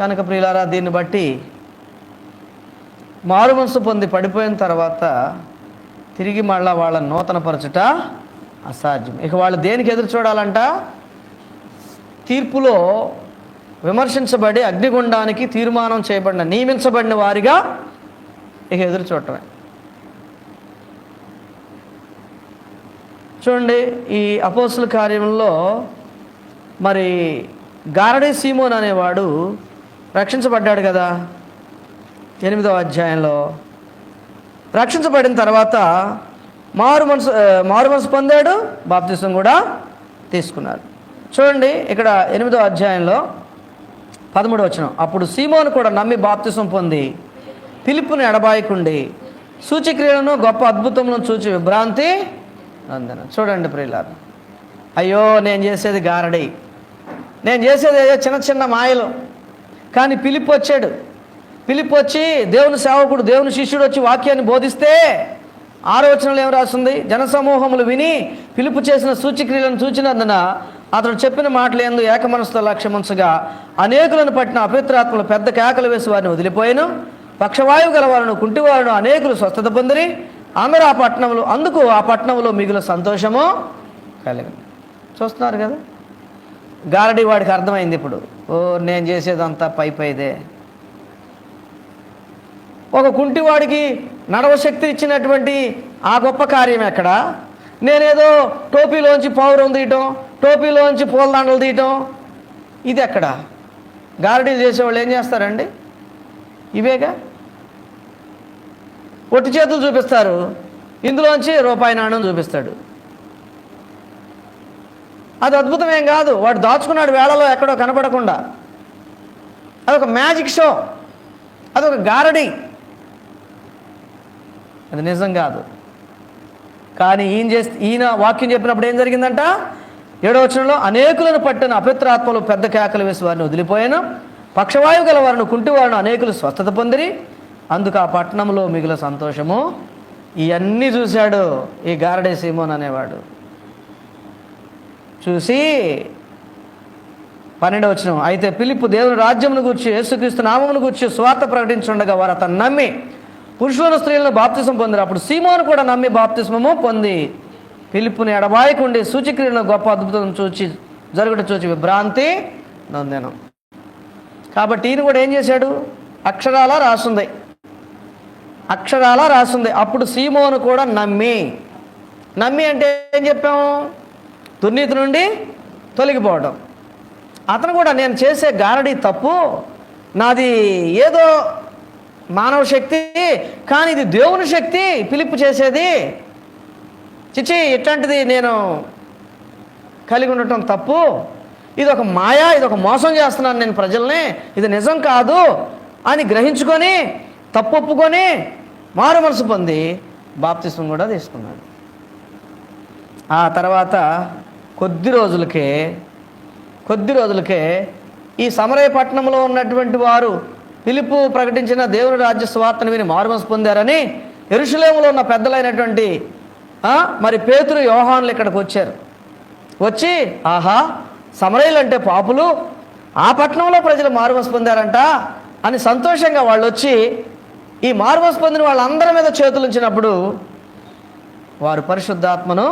కనుక ప్రియులారా దీన్ని బట్టి మారు మనసు పొంది పడిపోయిన తర్వాత తిరిగి మళ్ళా వాళ్ళ నూతనపరచుట అసాధ్యం. ఇక వాళ్ళు దేనికి ఎదురు చూడాలంట? తీర్పులో విమర్శించబడి అగ్నిగుండానికి తీర్మానం చేయబడిన నియమించబడిన వారిగా ఇక ఎదురు చూడటమే. చూడండి ఈ అపోసుల కార్యంలో మరి గారడే సీమోన్ అనేవాడు రక్షించబడ్డాడు కదా. ఎనిమిదవ అధ్యాయంలో రక్షించబడిన తర్వాత మారు మనసు మారు మనసు పొందాడు బాప్తిసం కూడా తీసుకున్నారు చూడండి ఇక్కడ ఎనిమిదో అధ్యాయంలో పదమూడు వచ్చిన అప్పుడు సీమోను కూడా నమ్మి బాప్తిసం పొంది పిలుపుని ఎడబాయకుండి సూచక్రియలను గొప్ప అద్భుతములను చూచి విభ్రాంతి నందన. చూడండి ప్రియులారు. అయ్యో నేను చేసేది గారడి. నేను చేసేది ఏదో చిన్న చిన్న మాయలు. కానీ పిలిపి వచ్చాడు. పిలిపి వచ్చి దేవుని సేవకుడు దేవుని శిష్యుడు వచ్చి వాక్యాన్ని బోధిస్తే ఆలోచనలు ఏం రాస్తుంది? జనసమూహములు విని పిలుపు చేసిన సూచిక్రియలను చూచినందున అతడు చెప్పిన మాటలు ఎందు ఏకమనసుతో లక్ష్యమంచగా అనేకులను పట్టిన అపవిత్రాత్మలు పెద్ద కేకలు వేసి వారిని వదిలిపోయాను. పక్షవాయువు గల కుంటివారును అనేకులు స్వస్థత పొందిరి. అందరూ ఆ పట్టణంలో అందుకు ఆ పట్టణంలో మిగిలిన సంతోషము కలిగింది చూస్తున్నారు కదా? గారడి వాడికి అర్థమైంది ఇప్పుడు. ఓ నేను చేసేదంతా పై పైదే ఒక కుంటివాడికి నడవ శక్తి ఇచ్చినటువంటి ఆ గొప్ప కార్యం ఎక్కడ? నేనేదో టోపీలోంచి పౌరం తీయటం టోపీలోంచి పూలదండలు తీయటం ఇది ఎక్కడ? గారడీలు చేసేవాళ్ళు ఏం చేస్తారండి? ఇవేగా? ఒట్టి చేతులు చూపిస్తారు. ఇందులోంచి రూపాయి నాణ్యం చూపిస్తాడు. అది అద్భుతం ఏం కాదు. వాడు దాచుకున్నాడు వేళలో ఎక్కడో కనపడకుండా. అదొక మ్యాజిక్ షో. అదొక గారడి. అది నిజం కాదు. కానీ ఈయన చేస్తే ఈయన వాక్యం చెప్పినప్పుడు ఏం జరిగిందంట? ఏడవచనంలో అనేకులను పట్టిన అపిత్రాత్మలు పెద్ద కేకలు వేసి వారిని వదిలిపోయాను. పక్షవాయువు గల వారిని కుంటివారిని అనేకులు స్వస్థత పొందిరి. అందుకు ఆ పట్టణంలో మిగిలిన సంతోషము. ఇవన్నీ చూశాడు ఈ గారడే సీమోన్ అనేవాడు. చూసి పన్నెండవ వచ్చిన అయితే పిలుపు దేవుని రాజ్యమును గురించి యేసుక్రీస్తు నామమును గురించి స్వార్థ ప్రకటించుండగా వారు అతను నమ్మి పురుషులను స్త్రీలను బాప్తిసం పొందారు. అప్పుడు సీమోను కూడా నమ్మి బాప్తిస్మము పొంది పిలుపుని ఎడబాయకుండి సూచిక్రియలను గొప్ప అద్భుతం చూచి జరుగుట చూచి విభ్రాంతి నొందెను. కాబట్టి ఈయన కూడా ఏం చేశాడు? అక్షరాల రాసుంది. అక్షరాల రాసుంది. అప్పుడు సీమోను కూడా నమ్మి నమ్మి అంటే ఏం చెప్పాము? దుర్నీతి నుండి తొలగిపోవడం. అతను కూడా నేను చేసే గారడి తప్పు నాది ఏదో మానవ శక్తి కానీ ఇది దేవుని శక్తి పిలుపు చేసేది. చిచి ఇట్లాంటిది నేను కలిగి ఉండటం తప్పు. ఇది ఒక మాయా ఇది ఒక మోసం చేస్తున్నాను నేను ప్రజల్ని. ఇది నిజం కాదు అని గ్రహించుకొని తప్పు ఒప్పుకొని మారు మనసు పొంది బాప్తిస్వం కూడా తీసుకున్నాడు. ఆ తర్వాత కొద్ది రోజులకే కొద్ది రోజులకే ఈ సమరయ పట్టణంలో ఉన్నటువంటి వారు పిలుపు ప్రకటించిన దేవుని రాజ్య స్వార్థను విని మార్మస్ పొందారని ఎరుషులేములో ఉన్న పెద్దలైనటువంటి మరి పేతురు యోహాన్లు ఇక్కడికి వచ్చారు. వచ్చి ఆహా సమరయులు అంటే పాపులు ఆ పట్టణంలో ప్రజలు మారుమనసు పొందారంట అని సంతోషంగా వాళ్ళు వచ్చి ఈ మారుమనసు పొందిన వాళ్ళందరి మీద చేతులు ఉంచినప్పుడు వారు పరిశుద్ధాత్మను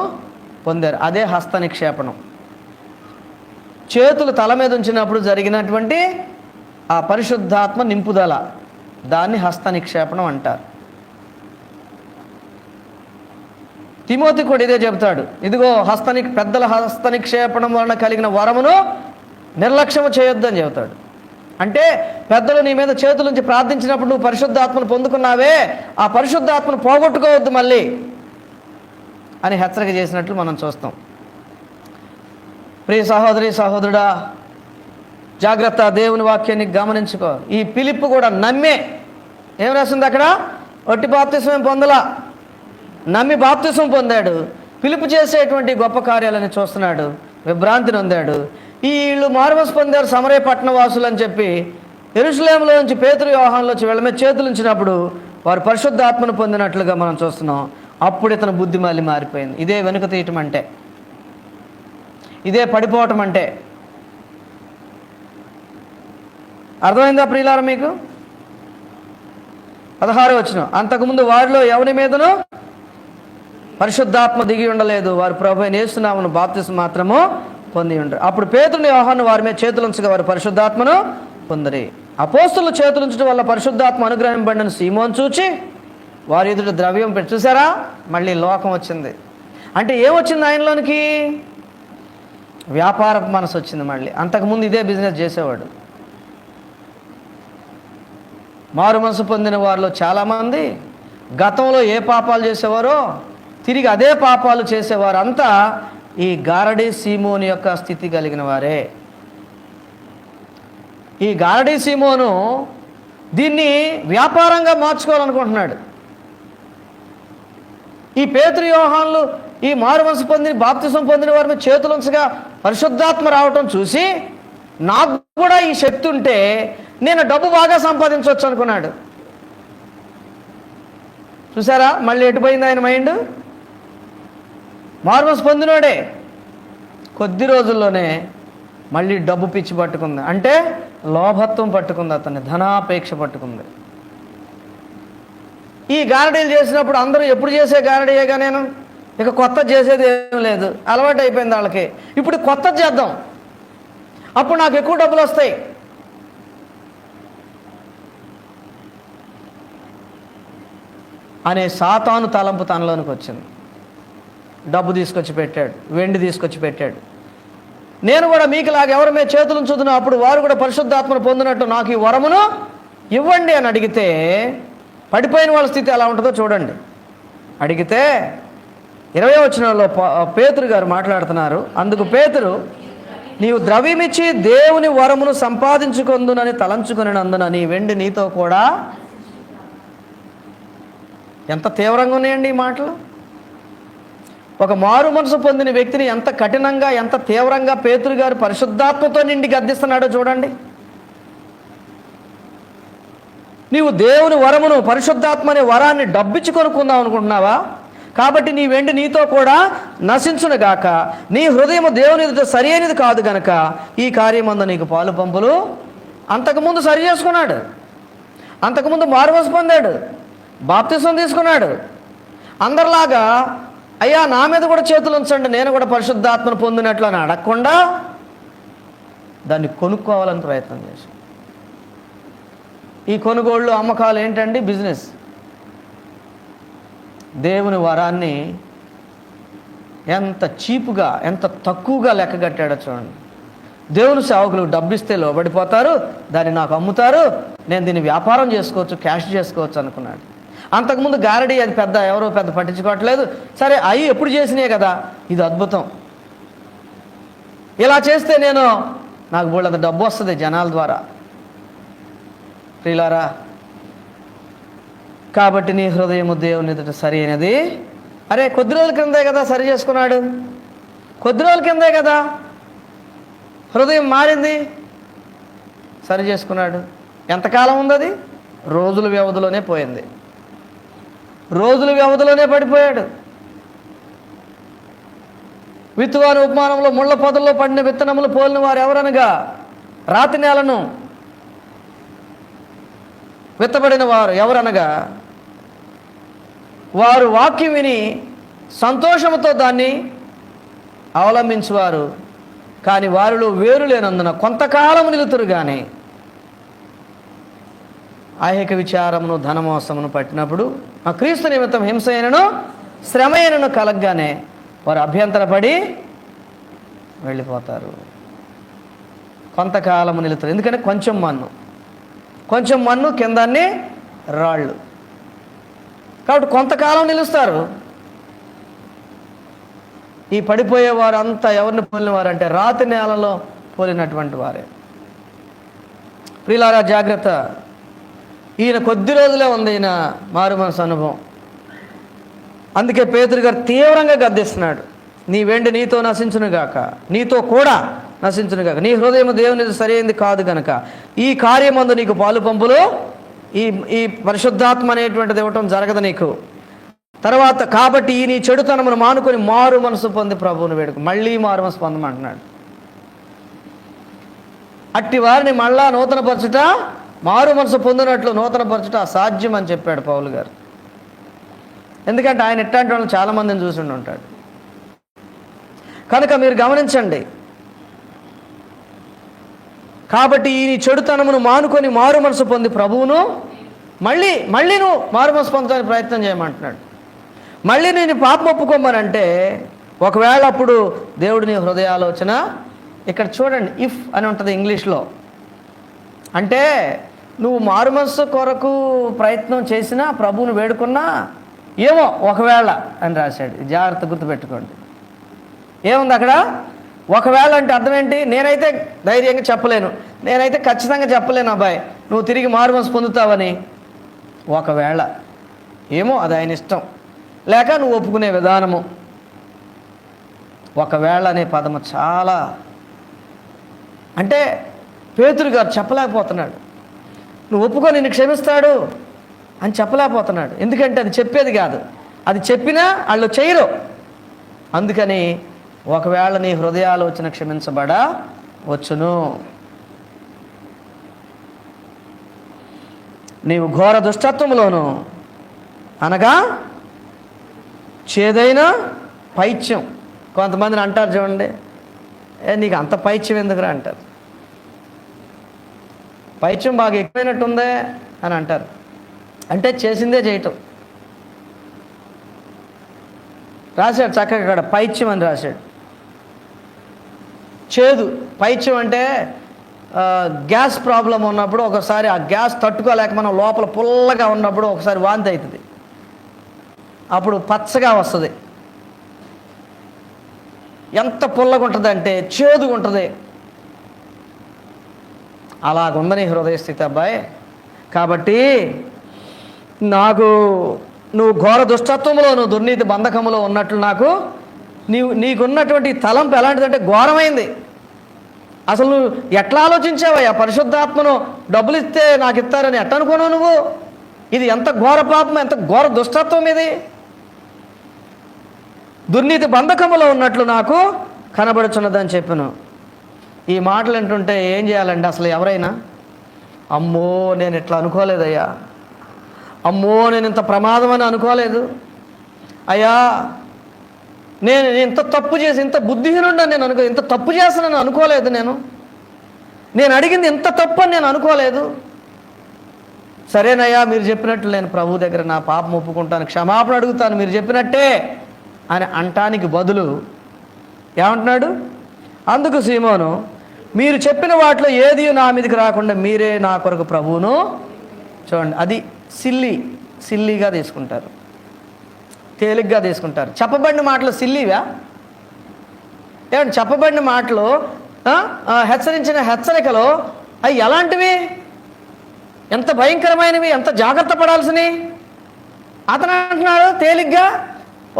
పొందారు. అదే హస్త నిక్షేపణం చేతులు తల మీద ఉంచినప్పుడు జరిగినటువంటి ఆ పరిశుద్ధాత్మ నింపుదల దాన్ని హస్త నిక్షేపణం అంటారు. తిమోతి కూడా ఇదే చెబుతాడు. ఇదిగో హస్తని పెద్దల హస్త నిక్షేపణం వలన కలిగిన వరమును నిర్లక్ష్యము చేయొద్దని చెబుతాడు. అంటే పెద్దలు నీ మీద చేతుల నుంచి ప్రార్థించినప్పుడు నువ్వు పరిశుద్ధాత్మను పొందుకున్నావే ఆ పరిశుద్ధాత్మను పోగొట్టుకోవద్దు మళ్ళీ. అని హెచ్చరిక చేసినట్లు మనం చూస్తాం. ప్రియ సహోదరి సహోదరుడా జాగ్రత్త దేవుని వాక్యాన్ని గమనించుకో. ఈ పిలుపు కూడా నమ్మే. ఏం రాసింది అక్కడ? ఒట్టి బాప్తిస్మం పొందలా? నమ్మి బాప్తిసం పొందాడు. పిలుపు చేసేటువంటి గొప్ప కార్యాలని చూస్తున్నాడు. విభ్రాంతి నొందాడు ఈ వీళ్ళు మార్మస్ పొందారు సమరే పట్టణ వాసులు అని చెప్పి ఎరుసలేంలో నుంచి పేతురు వ్యవహారంలోంచి వీళ్ళ మీద చేతులు ఉంచినప్పుడు వారు పరిశుద్ధాత్మను పొందినట్లుగా మనం చూస్తున్నాం. అప్పుడు ఇతను బుద్ధి మళ్ళీ మారిపోయింది. ఇదే వెనుక తీయటం అంటే. ఇదే పడిపోవటం అంటే. అర్థమైందా ప్రియులారా మీకు? పదహారు వచ్చిన అంతకుముందు వారిలో ఎవరి మీదనో పరిశుద్ధాత్మ దిగి ఉండలేదు. వారు ప్రభు నేస్తున్నామను బాప్తిస్ మాత్రము పొంది ఉండరు. అప్పుడు పేతుని వ్యవహారం వారి మీద చేతులుంచగా వారు పరిశుద్ధాత్మను పొందరి. అపోస్తులు చేతులుంచడం వల్ల పరిశుద్ధాత్మ అనుగ్రహింపడిన సీమోన్ చూచి వారి ఎదుట ద్రవ్యం పెట్టి చూసారా? మళ్ళీ లోకం వచ్చింది. అంటే ఏమొచ్చింది ఆయనలోనికి? వ్యాపార మనసు వచ్చింది మళ్ళీ. అంతకుముందు ఇదే బిజినెస్ చేసేవాడు. మారు మనసు పొందిన వారిలో చాలామంది గతంలో ఏ పాపాలు చేసేవారో తిరిగి అదే పాపాలు చేసేవారంతా ఈ గారడీ సీమోని యొక్క స్థితి కలిగిన వారే. ఈ గారడీ సీమోను దీన్ని వ్యాపారంగా మార్చుకోవాలనుకుంటున్నాడు. ఈ పేతురు వ్యూహాన్లు ఈ మారు పొందిన బాప్తిసం పొందిన వారి మీద చేతులుంచగా పరిశుద్ధాత్మ రావటం చూసి నాకు కూడా ఈ శక్తి ఉంటే నేను డబ్బు బాగా సంపాదించవచ్చు అనుకున్నాడు. చూసారా? మళ్ళీ ఎటుపోయింది ఆయన మైండ్? మార్మస్ పొందినోడే. కొద్ది రోజుల్లోనే మళ్ళీ డబ్బు పిచ్చి పట్టుకుంది. అంటే లోభత్వం పట్టుకుంది అతన్ని ధనాపేక్ష పట్టుకుంది. ఈ గారడీలు చేసినప్పుడు అందరూ ఎప్పుడు చేసే గారడీయేగా నేను? ఇక కొత్త చేసేది ఏం లేదు. అలవాటు అయిపోయింది వాళ్ళకి. ఇప్పుడు కొత్త చేద్దాం. అప్పుడు నాకు ఎక్కువ డబ్బులు వస్తాయి. అనే సాతాను తలంపు తనలోనికి వచ్చింది. డబ్బు తీసుకొచ్చి పెట్టాడు. వెండి తీసుకొచ్చి పెట్టాడు. నేను కూడా మీకులాగా ఎవరి మీద చేతులు చూదునో అప్పుడు వారు కూడా పరిశుద్ధాత్మను పొందినట్టు నాకు ఈ వరమును ఇవ్వండి అని అడిగితే పడిపోయిన వాళ్ళ స్థితి ఎలా ఉంటుందో చూడండి. అడిగితే ఇరవై వచనంలో పేతురు గారు మాట్లాడుతున్నారు. అందుకు పేతురు నీవు ద్రవ్యమిచ్చి దేవుని వరమును సంపాదించుకొందునని తలంచుకునినందున నీ వెండి నీతో కూడా ఎంత తీవ్రంగా ఉన్నాయండి ఈ మాటలు? ఒక మారు మనసు పొందిన వ్యక్తిని ఎంత కఠినంగా ఎంత తీవ్రంగా పేతురు గారు పరిశుద్ధాత్మతో నిండి గద్దిస్తున్నాడో చూడండి. నీవు దేవుని వరమును పరిశుద్ధాత్మ అనే వరాన్ని డబ్బిచ్చి కొనుక్కుందాం అనుకుంటున్నావా? కాబట్టి నీ వెండి నీతో కూడా నశించునుగాక నీ హృదయం దేవుని ఎదుట సరి అయినది కాదు గనక ఈ కార్యమందు నీకు పాలు పంపులు. అంతకుముందు సరి చేసుకున్నాడు. అంతకుముందు మారుమనసు పొందాడు. బాప్తిసం తీసుకున్నాడు. అందరిలాగా అయ్యా నా మీద కూడా చేతులు ఉంచండి నేను కూడా పరిశుద్ధాత్మను పొందినట్లు అని అడగకుండా దాన్ని కొనుక్కోవాలని ప్రయత్నం చేశాను ఈ కొనుగోళ్ళు అమ్మకాలు ఏంటండి? బిజినెస్. దేవుని వరాన్ని ఎంత చీపుగా ఎంత తక్కువగా లెక్కగట్టాడో చూడండి. దేవుని సేవకులు డబ్బిస్తే లోబడిపోతారు దాన్ని నాకు అమ్ముతారు నేను దీన్ని వ్యాపారం చేసుకోవచ్చు క్యాష్ చేసుకోవచ్చు అనుకున్నాడు. అంతకుముందు గారడీ అది పెద్ద ఎవరో పెద్ద పట్టించుకోవట్లేదు. సరే అవి ఎప్పుడు చేసినాయి కదా? ఇది అద్భుతం. ఇలా చేస్తే నేను నాకు బోళ్ళంత డబ్బు వస్తుంది జనాల ద్వారా. ప్రియులారా కాబట్టి నీ హృదయము దేవుని ఎదుట సరి అయినది. అరే కొద్ది రోజుల కిందే కదా సరి చేసుకున్నాడు? కొద్ది రోజుల కిందే కదా హృదయం మారింది? సరి చేసుకున్నాడు. ఎంతకాలం ఉంది అది రోజుల వ్యవధిలోనే పోయింది. రోజుల వ్యవధిలోనే పడిపోయాడు. విత్తువారి ఉపమానంలో ముళ్ళ పొదల్లో పడిన విత్తనములు పోలిన వారు ఎవరనగా రాతి నేలను విత్తబడిన వారు ఎవరనగా వారు వాక్యం విని సంతోషంతో దాన్ని అవలంబించువారు. కానీ వారిలో వేరు లేనందున కొంతకాలం నిలుతురు కానీ ఐహిక విచారమును ధనమోసమును పట్టినప్పుడు ఆ క్రీస్తు నిమిత్తం హింస అయినను శ్రమ అయినను కలగ్గానే వారు అభ్యంతరపడి వెళ్ళిపోతారు. కొంతకాలము నిలుతారు. ఎందుకంటే కొంచెం మన్ను. కొంచెం మన్ను కిందాన్ని రాళ్ళు. కాబట్టి కొంతకాలం నిలుస్తారు. ఈ పడిపోయే వారు అంతా ఎవరిని పోలినవారు అంటే రాతి నేలలో పోలినటువంటి వారే. ప్రిలారా జాగ్రత్త. ఈయన కొద్ది రోజులే ఉంది ఈయన మారు మనసు అనుభవం. అందుకే పేతురు గారు తీవ్రంగా గద్దిస్తున్నాడు. నీ వెండి నీతో నశించునుగాక. నీతో కూడా నశించునుగాక. నీ హృదయం దేవుని సరైనది కాదు కనుక ఈ కార్యమందు నీకు పాలు పంపులు ఈ ఈ పరిశుద్ధాత్మ అనేటువంటిది ఇవ్వటం జరగదు నీకు. తర్వాత కాబట్టి ఈ నీ చెడుతనమును మానుకొని మారు మనసు పొంది ప్రభువుని వేడుకు. మళ్ళీ మారు మనసు పొందమంటున్నాడు అట్టి వారిని మళ్ళా నూతనపరచుట మారు మనసు పొందినట్లు నూతనపరచుట అసాధ్యం అని చెప్పాడు పౌలు గారు. ఎందుకంటే ఆయన ఇట్లాంటి వాళ్ళని చాలామందిని చూసి ఉంటాడు కనుక మీరు గమనించండి కాబట్టి ఈ చెడుతనమును మానుకొని మారు మనసు పొంది ప్రభువును మళ్ళీ మళ్ళీ నువ్వు మారు మనసు పొందడానికి ప్రయత్నం చేయమంటున్నాడు. మళ్ళీ నేను పాపం ఒప్పుకోమనంటే ఒకవేళ అప్పుడు దేవుడిని హృదయాలోచన ఇక్కడ చూడండి ఇఫ్ అని ఉంటుంది ఇంగ్లీష్లో. అంటే నువ్వు మారు మనసు కొరకు ప్రయత్నం చేసినా ప్రభువును వేడుకున్నా ఏమో ఒకవేళ అని రాశాడు. జాగ్రత్త గుర్తుపెట్టుకోండి. ఏముంది అక్కడ? ఒకవేళ అంటే అర్థం ఏంటి నేనైతే ధైర్యంగా చెప్పలేను. నేనైతే ఖచ్చితంగా చెప్పలేను అబ్బాయి. నువ్వు తిరిగి మారుమనసు పొందుతావని. ఒకవేళ. ఏమో అది ఆయన ఇష్టం. లేక నువ్వు ఒప్పుకునే విధానము. ఒకవేళ అనే పదము చాలా. అంటే పేతురు గారు చెప్పలేకపోతున్నాడు. నువ్వు ఒప్పుకో నిన్ను క్షమిస్తాడు అని చెప్పలేకపోతున్నాడు. ఎందుకంటే అది చెప్పేది కాదు. అది చెప్పినా వాళ్ళు చేయరు. అందుకని ఒకవేళ నీ హృదయాలోచన క్షమించబడ వచ్చును. నీవు ఘోర దుష్టత్వంలోను అనగా చేదైన పైత్యం. కొంతమందిని అంటారు చూడండి ఏ నీకు అంత పైత్యం ఎందుకురా? అంటారు. పైత్యం బాగా ఎక్కువైనట్టుందే అని అంటారు. అంటే చేసిందే చేయటం. రాశాడు చక్కగా ఇక్కడ పైత్యం అని రాశాడు. చేదు. పైత్యం అంటే గ్యాస్ ప్రాబ్లం ఉన్నప్పుడు ఒకసారి ఆ గ్యాస్ తట్టుకోలేక మనం లోపల పుల్లగా ఉన్నప్పుడు ఒకసారి వాంతి అవుతుంది అప్పుడు పచ్చగా వస్తుంది. ఎంత పుల్లగా ఉంటుంది అంటే చేదుగా ఉంటుంది. అలాగుందని హృదయ స్థితి అబ్బాయి. కాబట్టి నాకు నువ్వు ఘోర దుష్టత్వంలో నువ్వు దుర్నీతి బంధకములో ఉన్నట్లు నాకు నీవు నీకున్నటువంటి తలంపు ఎలాంటిదంటే ఘోరమైంది. అసలు నువ్వు ఎట్లా ఆలోచించావయ్యా? పరిశుద్ధాత్మను డబ్బులు ఇస్తే నాకు ఇస్తారని ఎట్ట అనుకున్నావు నువ్వు? ఇది ఎంత ఘోర పాపం ఎంత ఘోర దుష్టత్వం ఇది. దుర్నీతి బంధకములో ఉన్నట్లు నాకు కనబడుచున్నదని చెప్పాను. ఈ మాటలు వింటుంటే ఏం చేయాలండి అసలు ఎవరైనా? అమ్మో నేను ఇట్లా అనుకోలేదయ్యా. అమ్మో నేను ఇంత ప్రమాదం అని అనుకోలేదు. అయ్యా నేను ఇంత తప్పు చేసి ఇంత బుద్ధిహీనుడా నేను అనుకో ఇంత తప్పు చేస్తానని అనుకోలేదు నేను. నేను అడిగింది ఇంత తప్పు అని నేను అనుకోలేదు. సరేనయ్యా మీరు చెప్పినట్లు నేను ప్రభు దగ్గర నా పాపం ఒప్పుకుంటాను క్షమాపణ అడుగుతాను మీరు చెప్పినట్టే అని అంటానికి బదులు ఏమంటున్నాడు? అందుకు సీమోను మీరు చెప్పిన వాటిలో ఏది నా మీదకి రాకుండా మీరే నా కొరకు ప్రభువును చూడండి. అది సిల్లి సిల్లీగా తీసుకుంటారు. తేలిగ్గా తీసుకుంటారు. చెప్పబడిన మాటలు సిల్లీవా? ఏమండి చెప్పబడిన మాటలు హెచ్చరించిన హెచ్చరికలు అవి ఎలాంటివి? ఎంత భయంకరమైనవి ఎంత జాగ్రత్త పడాల్సినవి? అతను అంటున్నాడు తేలిగ్గా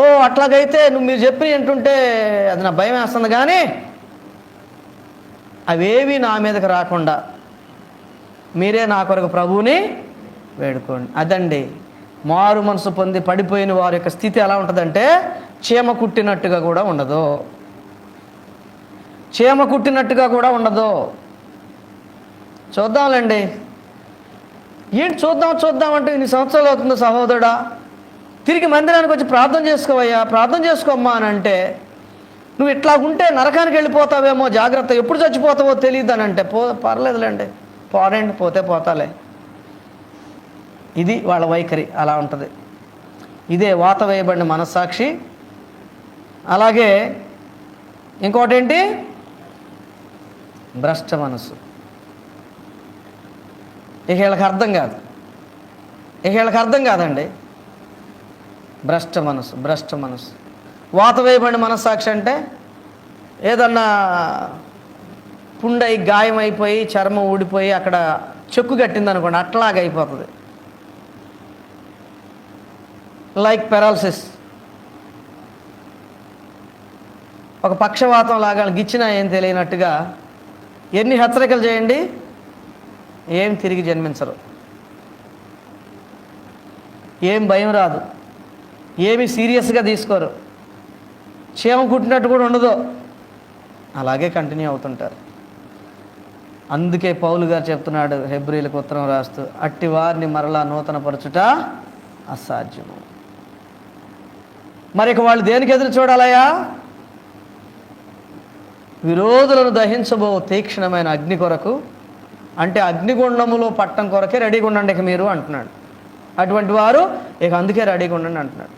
ఓ అట్లాగైతే నువ్వు మీరు చెప్పి వింటుంటే అది నా భయం వేస్తుంది కానీ అవేవి నా మీదకి రాకుండా మీరే నా కొరకు ప్రభువుని వేడుకోండి. అదండి మారు మనసు పొంది పడిపోయిన వారి యొక్క స్థితి ఎలా ఉంటుందంటే చీమ కుట్టినట్టుగా కూడా ఉండదు. చీమ కుట్టినట్టుగా కూడా ఉండదు. చూద్దాంలేండి. ఏంటి చూద్దాం చూద్దాం అంటే ఇన్ని సంవత్సరాలు అవుతుందో సహోదరుడా? తిరిగి మందిరానికి వచ్చి ప్రార్థన చేసుకోవయ్యా ప్రార్థన చేసుకోమ్మా అని అంటే నువ్వు ఇట్లా ఉంటే నరకానికి వెళ్ళిపోతావేమో జాగ్రత్త ఎప్పుడు చచ్చిపోతావో తెలియదు అని అంటే పో పర్లేదులేండి పోరండి పోతే పోతాలే. ఇది వాళ్ళ వైఖరి అలా ఉంటుంది. ఇదే వాత వేయబడిన మనస్సాక్షి. అలాగే ఇంకోటి ఏంటి భ్రష్ట మనసు ఇక వీళ్ళకి అర్థం కాదు. ఇక వీళ్ళకి అర్థం కాదండి. భ్రష్ట మనసు భ్రష్ట మనసు వాత వేయబడిన మనస్సాక్షి అంటే ఏదన్నా పుండై గాయం అయిపోయి చర్మం ఊడిపోయి అక్కడ చెక్కు కట్టింది అనుకోండి అట్లాగైపోతుంది. లైక్ పెరాలసిస్ ఒక పక్షవాతం లాగా గిచ్చినా ఏం తెలియనట్టుగా ఎన్ని హెచ్చరికలు చేయండి ఏం తిరిగి జన్మించరు. ఏం భయం రాదు. ఏమి సీరియస్గా తీసుకోరు. క్షేమం కుట్టినట్టు కూడా ఉండదు. అలాగే కంటిన్యూ అవుతుంటారు. అందుకే పౌలు గారు చెప్తున్నాడు హెబ్రిలకు ఉత్తరం రాస్తూ అట్టి వారిని మరలా నూతనపరచుట అసాధ్యము. మరి ఇక వాళ్ళు దేనికి ఎదురు చూడాలయ్యా? విరోధులను దహించబో తీక్షణమైన అగ్ని కొరకు అంటే అగ్నిగుండములో పట్టం కొరకే రెడీగా ఉండండి ఇక మీరు అంటున్నాడు. అటువంటి వారు ఇక అందుకే రెడీగా ఉండండి అంటున్నాడు.